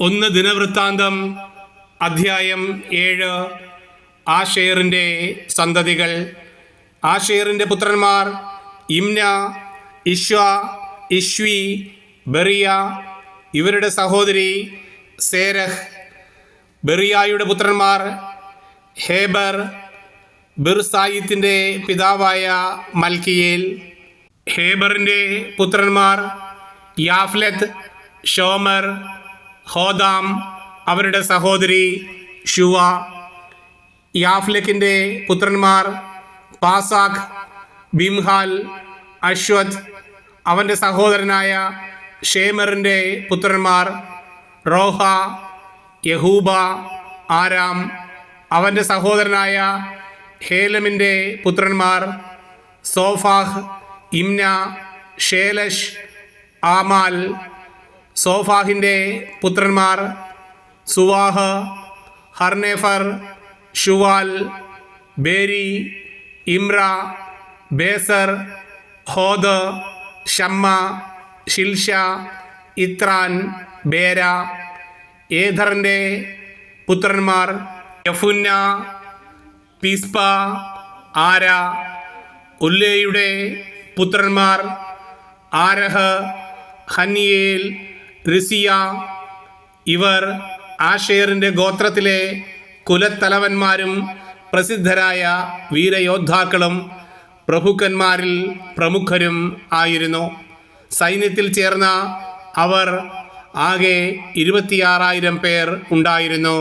ഒന്ന് ദിനവൃത്താന്തം അധ്യായം ഏഴ്. ആഷേറിന്റെ സന്തതികൾ. ആഷേറിന്റെ പുത്രന്മാർ ഇംന ഇഷ്വ ഇഷ്വി ബെറിയ ഇവരുടെ സഹോദരി സേരഹ്. ബെറിയായുടെ പുത്രന്മാർ ഹേബർ ബിർസായിത്തിന്റെ പിതാവായ മൽക്കിയേൽ. ഹേബറിന്റെ പുത്രന്മാർ യാഫ്ലത്ത് ഷോമർ ഹോദാം അവരുടെ സഹോദരി ഷുവ യാഫ്ലക്കിന്റെ പുത്രന്മാർ പാസാഖ് ബിംഹാൽ അശ്വത് അവന്റെ സഹോദരനായ ഷേമറിന്റെ പുത്രന്മാർ റോഹ യഹൂബ ആരാം അവന്റെ സഹോദരനായ ഹേലമിന്റെ പുത്രന്മാർ സോഫാഹ് ഇംന ഷേലഷ് ആമാൽ സോഫാഹിന്റെ പുത്രന്മാർ സുവാഹ് ഹർനേഫർ ഷുവാൽ ബേരി ഇമ്ര ബേസർ ഹോദ് ഷമ്മ ഷിൽഷ ഇത്രാൻ ബേര ഏധറിന്റെ പുത്രന്മാർ യഫുന്ന പിസ്പ ആര ഉല്ലയുടെ പുത്രന്മാർ ആരഹ് ഹന്നിയേൽ റിസിയ ഇവർ ആഷേറിന്റെ ഗോത്രത്തിലെ കുലത്തലവന്മാരും പ്രസിദ്ധരായ വീരയോദ്ധാക്കളും പ്രഭുക്കന്മാരിൽ പ്രമുഖരും ആയിരുന്നു. സൈന്യത്തിൽ ചേർന്ന അവർ ആകെ ഇരുപത്തിയാറായിരം പേർ ഉണ്ടായിരുന്നു.